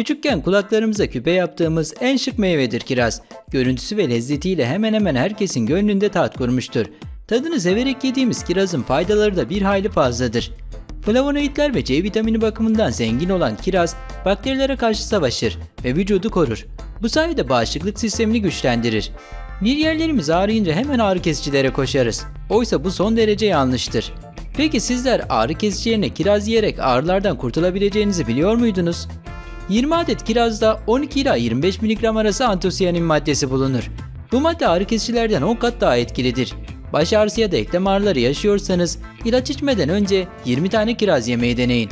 Küçükken kulaklarımıza küpe yaptığımız en şık meyvedir kiraz. Görüntüsü ve lezzetiyle hemen hemen herkesin gönlünde tat kurmuştur. Tadını severek yediğimiz kirazın faydaları da bir hayli fazladır. Flavonoidler ve C vitamini bakımından zengin olan kiraz, bakterilere karşı savaşır ve vücudu korur. Bu sayede bağışıklık sistemini güçlendirir. Bir yerlerimiz ağrıyınca hemen ağrı kesicilere koşarız. Oysa bu son derece yanlıştır. Peki sizler ağrı kesici yerine kiraz yiyerek ağrılardan kurtulabileceğinizi biliyor muydunuz? 20 adet kirazda 12 ila 25 mg arası antosiyanin maddesi bulunur. Bu madde ağrı kesicilerden 10 kat daha etkilidir. Baş ağrısı ya da eklem ağrıları yaşıyorsanız ilaç içmeden önce 20 tane kiraz yemeyi deneyin.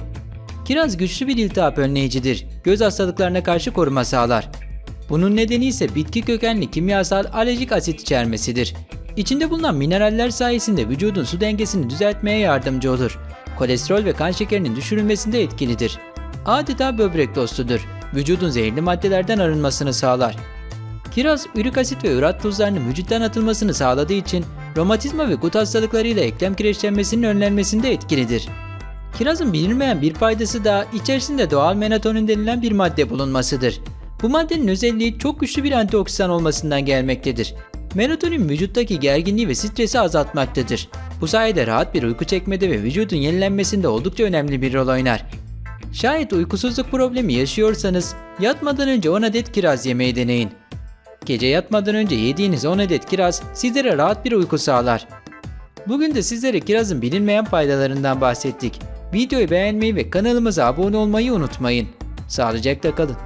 Kiraz güçlü bir iltihap önleyicidir. Göz hastalıklarına karşı koruma sağlar. Bunun nedeni ise bitki kökenli kimyasal alerjik asit içermesidir. İçinde bulunan mineraller sayesinde vücudun su dengesini düzeltmeye yardımcı olur. Kolesterol ve kan şekerinin düşürülmesinde etkilidir. Adeta böbrek dostudur. Vücudun zehirli maddelerden arınmasını sağlar. Kiraz, ürik asit ve ürat tuzlarının vücuttan atılmasını sağladığı için romatizma ve gut hastalıklarıyla eklem kireçlenmesinin önlenmesinde etkilidir. Kirazın bilinmeyen bir faydası da içerisinde doğal melatonin denilen bir madde bulunmasıdır. Bu maddenin özelliği çok güçlü bir antioksidan olmasından gelmektedir. Melatonin vücuttaki gerginliği ve stresi azaltmaktadır. Bu sayede rahat bir uyku çekmede ve vücudun yenilenmesinde oldukça önemli bir rol oynar. Şayet uykusuzluk problemi yaşıyorsanız yatmadan önce 10 adet kiraz yemeyi deneyin. Gece yatmadan önce yediğiniz 10 adet kiraz sizlere rahat bir uyku sağlar. Bugün de sizlere kirazın bilinmeyen faydalarından bahsettik. Videoyu beğenmeyi ve kanalımıza abone olmayı unutmayın. Sağlıcakla kalın.